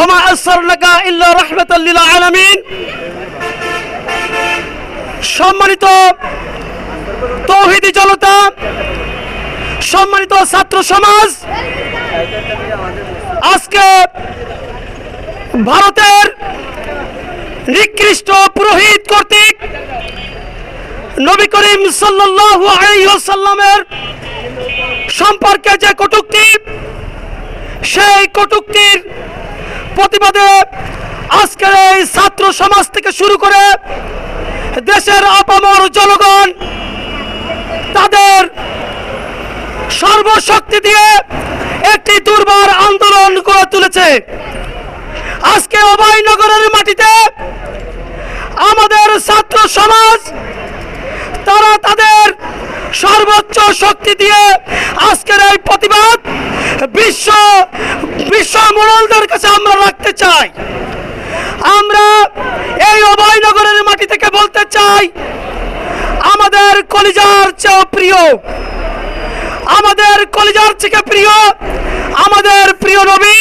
ওমা সম্মানিত তৌহিদি জনতা, সম্মানিত ছাত্র সমাজ, আজকে ভারতের নিকৃষ্ট পুরোহিত কর্তৃক নবী করিম ওয়াসাল্লামের সম্পর্কে যে কটুক্তি, সেই কটূক্তির প্রতিবাদে আজকের এই ছাত্র সমাজ থেকে শুরু করে দেশের আপামর জনগণ তাদের সর্বশক্তি দিয়ে একটি দুর্বার আন্দোলন গড়ে তুলেছে। আজকে অভয়নগরের মাটিতে আমাদের ছাত্র সমাজ, তারা তাদের সর্বোচ্চ শক্তি দিয়ে আজকের এই প্রতিবাদ বিশ্ব বিশ্ব মোড়লদের কাছে আমরা রাখতে চাই আমরা এই অভয়নগরের মাটি থেকে বলতে চাই আমাদের কলিজার চেয়েও প্রিয়। আমাদের কলিজার থেকে প্রিয় আমাদের প্রিয় নবী,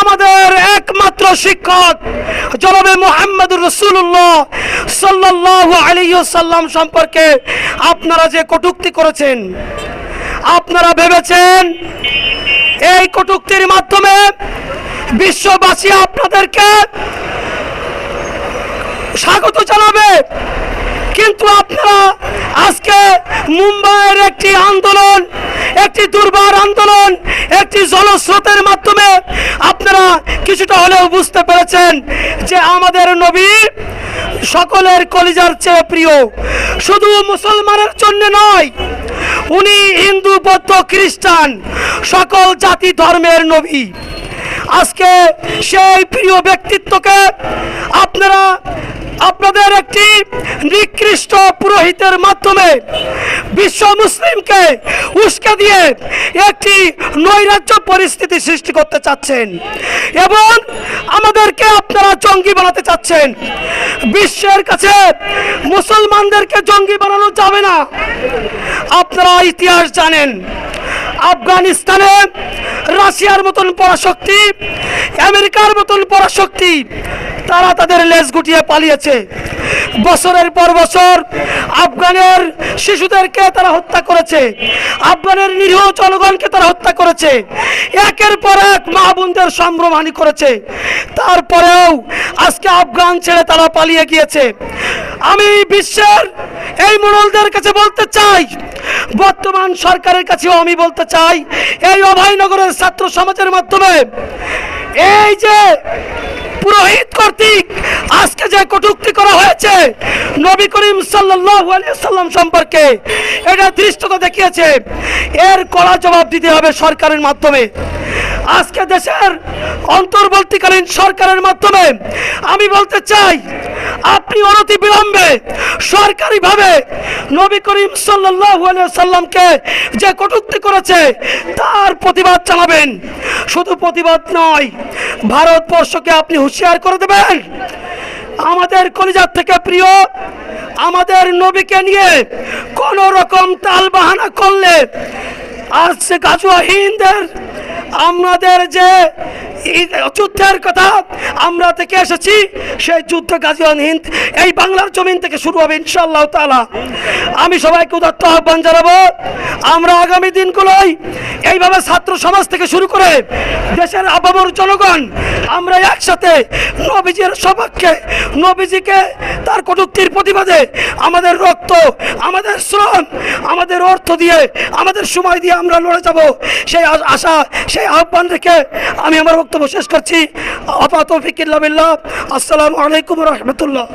আমাদের একমাত্র শিক্ষক জনাবে মোহাম্মদুর রসুল্লাহ সাল্লাহ আলিয়াল্লাম সম্পর্কে আপনারা যে কটূক্তি করেছেন, আপনারা ভেবেছেন এই কটূক্তির মাধ্যমে বিশ্ববাসী আপনাদেরকে স্বাগত জানাবে। কিন্তু আপনারা আজকে মুম্বাইয়ের একটি আন্দোলন, একটি দুর্বার আন্দোলন, একটি জলস্রোতের মাধ্যমে আপনারা কিছুটা হলেও বুঝতে পেরেছেন যে আমাদের নবী সকলের কলিজার চেয়ে প্রিয়। শুধু মুসলমানের জন্য নয়, উনি হিন্দু, বৌদ্ধ, খ্রিস্টান সকল জাতি ধর্মের নবী। আজকে সেই প্রিয় ব্যক্তিত্বকে আপনারা আপনাদের একটি নিকৃষ্ট মাধ্যমে বিশ্ব মুসলিমকে উস্কে দিয়ে একটি নৈরাজ্য পরিস্থিতি সৃষ্টি করতে চাচ্ছেন। এবং আমাদেরকে আপনারা জঙ্গি বানাতে চাচ্ছেন। বিশ্বের কাছে মুসলমানদেরকে জঙ্গি বানানো যাবে না। আপনারা ইতিহাস জানেন, আফগানিস্তানে রাশিয়ার মতন পরাশক্তি, আমেরিকার মতন পরাশক্তি, তারা তাদের লেজ গুটিয়ে পালিয়েছে। বছরের পর বছর আফগানের শিশুদেরকে তারা হত্যা করেছে। আফগানের নিরীহ জনগণকে তারা হত্যা করেছে। একের পর এক মা বোনদের সম্ভ্রমহানি করেছে। তারপরেও আজকে আফগান ছেড়ে তারা পালিয়ে গিয়েছে। আমি বিশ্বের এই মোড়লদের কাছে বলতে চাই, বর্তমান সরকারের কাছেও আমি বলতে চাই, এই অভয়নগরের ছাত্র সমাজের মাধ্যমে এই যে পুরোহিত কর্তৃক আজকে যে কটুক্তি করা হয়েছে, নবী করিম সাল্লাম সম্পর্কে এটা দৃষ্টতা দেখিয়েছে। এর কড়া জবাব দিতে হবে সরকারের মাধ্যমে। আজকে দেশের অন্তর্বর্তীকালীন সরকারের মাধ্যমে আমি বলতে চাই আপনি অনতি বিলম্বে সরকারিভাবে নবী করিম সাল্লামকে যে কটূক্তি করেছে, তার প্রতিবাদ চালাবেন। শুধু প্রতিবাদ নয়, ভারতবর্ষকে আপনি হুঁশিয়ার করে দেবেন। আমাদের কলিজার থেকে প্রিয়, আমাদের নবীকে নিয়ে কোন রকম তাল বাহানা করলে আজ গাজুয়া হিন্দের আমাদের যে যুদ্ধের কথা আমরা থেকে এসেছি, সেই যুদ্ধ গাজীওয়ান হিন্দ, এই বাংলার জমিন থেকে শুরু হবে ইনশাআল্লাহ তাআলা। আমি সবাইকে উদাত্ত আহ্বান জানাব, আমরা আগামী দিনগুলোই এইভাবে ছাত্র সমাজ থেকে শুরু করে দেশের আবামর জনগণ, আমরা একসাথে নবীজির সপক্ষে, নবীজিকে তার কটুক্তির প্রতিবাদে আমাদের রক্ত, আমাদের শ্রম, আমাদের অর্থ দিয়ে, আমাদের সময় দিয়ে আমরা লড়ে যাব। সেই আশা, সেই আহ্বান রেখে আমি আমার বক্তব্য শেষ করছি। আপাতত ফিকিল্লা বিল্লাহ। আসসালামু আলাইকুম রহমতুল্লাহ।